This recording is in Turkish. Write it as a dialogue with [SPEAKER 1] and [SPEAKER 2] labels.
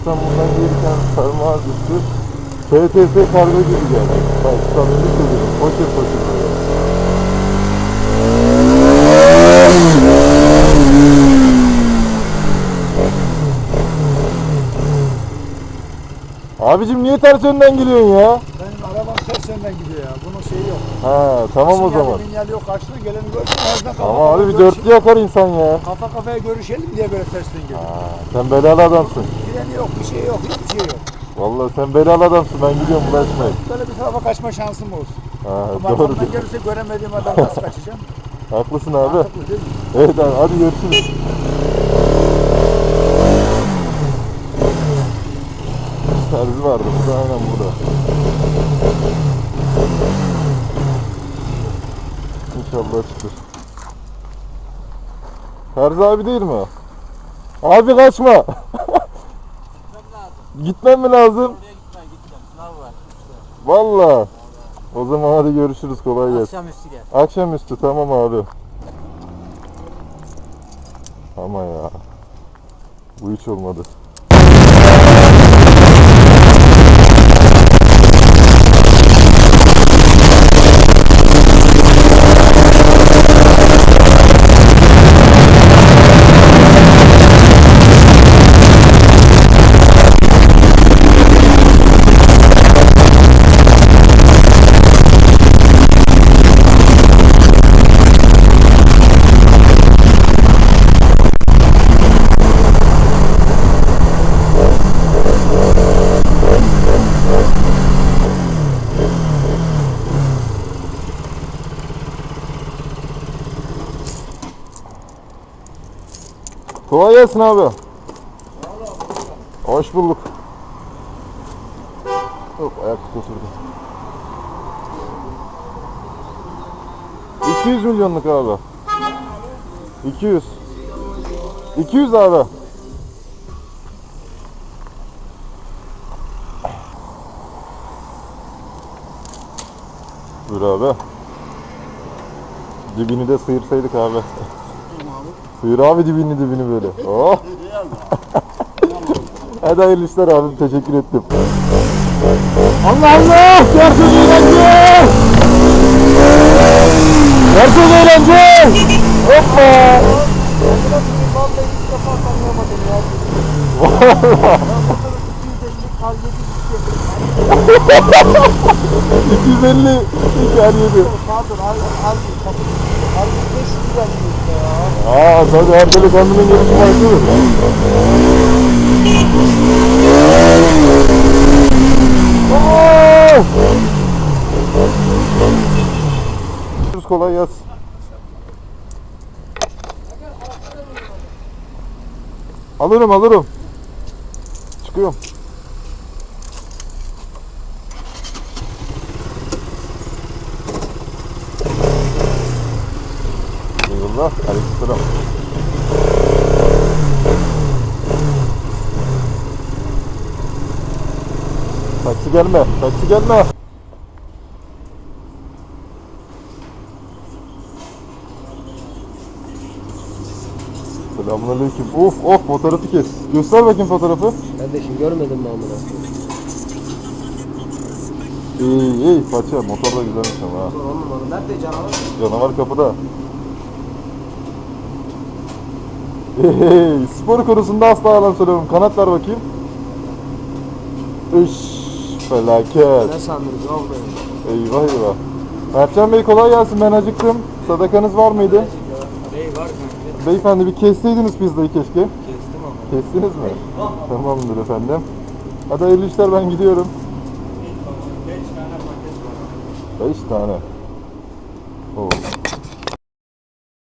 [SPEAKER 1] İstanbul'dan gelirken sarmağa düştü. PTS kargo gibi geldi. Bak samimi söylüyorum. Poşet poşet böyle. Abicim niye ters yönden geliyorsun ya?
[SPEAKER 2] Benim arabam ters yönden gidiyor ya. Bunun şeyi yok.
[SPEAKER 1] Ha tamam o
[SPEAKER 2] Sinyali,
[SPEAKER 1] zaman.
[SPEAKER 2] minyali yok. Karşıda geleni gördüm. Ağzına kafa
[SPEAKER 1] Ama abi bir dörtlü yakar insan ya.
[SPEAKER 2] Kafa kafaya görüşelim diye böyle tersten geliyor.
[SPEAKER 1] Ha, sen belalı adamsın.
[SPEAKER 2] Freni yok, bir şey yok, hiçbir şey yok.
[SPEAKER 1] Vallahi sen belalı adamsın. Ben gidiyorum bulaşmayın.
[SPEAKER 2] Böyle bir tarafa kaçma şansım olsun.
[SPEAKER 1] Ha,
[SPEAKER 2] Ama
[SPEAKER 1] doğru.
[SPEAKER 2] arkamdan gelirse göremediğim adam nasıl kaçacağım?
[SPEAKER 1] Haklısın abi.
[SPEAKER 2] Mantıklı değil mi?
[SPEAKER 1] Evet abi hadi görüşürüz. Terzi vardı burada aynen burada. İnşallah çıkır. Terzi abi değil mi? Abi kaçma. Gitmem mi lazım? Valla. O zaman hadi görüşürüz kolay gelsin.
[SPEAKER 3] Akşamüstü gel.
[SPEAKER 1] Akşamüstü tamam abi. Ama ya. Bu hiç olmadı. Kolay gelsin abi. Hoş bulduk. Hop ayak oturdu. 200 milyonluk abi. 200. 200 abi. Buyur abi. Dibini de sıyırsaydık abi. Sıyır abi dibini dibini böyle. Oh. Hadi hayırlı işler abim. Teşekkür ettim. Allah Allah! Gerçek eğlence! Gerçek eğlence! Hoppa! Valla! 250 hikaye yedi.
[SPEAKER 2] Pardon, al, al, al, al, 500 lira diyorsun ya.
[SPEAKER 1] Aa tabii her delikanlının gelişi farklı. Oh! Kolay gelsin. Alırım alırım. Çıkıyorum. Eyvallah. Aleykümselam. Taksi gelme. Taksi gelme. Selamünaleyküm. Of of fotoğrafı kes. Göster bakayım fotoğrafı.
[SPEAKER 3] Kardeşim görmedin mi amına?
[SPEAKER 1] İyi iyi paça motor da güzelmiş ama ha.
[SPEAKER 3] Numara. Nerede canavar?
[SPEAKER 1] Canavar kapıda. Hey, spor konusunda asla yalan söylemiyorum. Kanat ver bakayım. Üş, felaket.
[SPEAKER 3] Ne sandınız oğlum?
[SPEAKER 1] Eyvah eyvah. Mertcan Bey kolay gelsin ben acıktım. Sadakanız var mıydı?
[SPEAKER 3] Bey var kanka.
[SPEAKER 1] Beyefendi bir kesseydiniz pizzayı keşke.
[SPEAKER 3] Kestim ama.
[SPEAKER 1] Kestiniz mi? Tamamdır efendim. Hadi hayırlı işler ben gidiyorum. 5 tane. Oo.